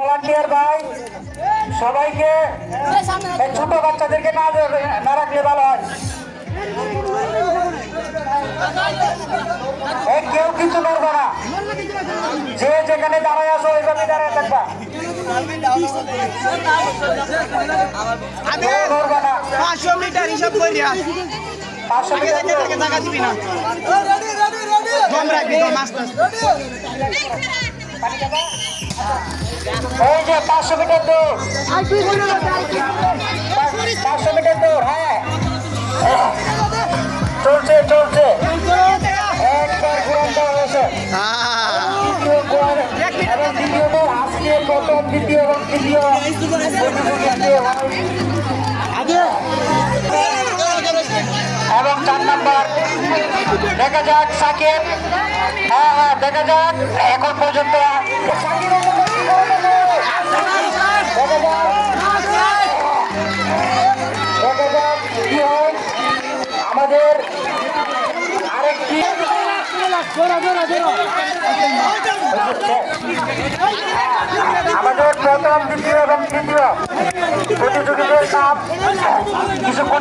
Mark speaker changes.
Speaker 1: Volunteer ভাই সবাইকে এই ছোট বাচ্চাদেরকে না না রাখলে ভালো হয়। কেউ কিছু করবে না। যে যেখানে দাঁড়ায় আছো ওইভাবে দাঁড়ায় থাকবা।
Speaker 2: পাঁচশো মিটার হিসাব করিয়া
Speaker 1: পাঁচশো মিটার
Speaker 2: টাকা দিবি না। দম রাখবি দম আস্তে আস্তে
Speaker 1: এই যে পাঁচশো মিটার দৌড়। পাঁচশো মিটার দৌড় হ্যাঁ। চলছে চলছে। একবার ঘুরান দেওয়া দ্বিতীয় দ্বিতীয় এবং তৃতীয় এবং চার নাম্বার। দেখা যাক, সাকিব। হ্যাঁ হ্যাঁ দেখা যাক। এখন পর্যন্ত আমাদের আরেকটি আমাদের প্রথম দ্বিতীয় এবং তৃতীয় প্রতিযোগীদের নাম কিছুক্ষণ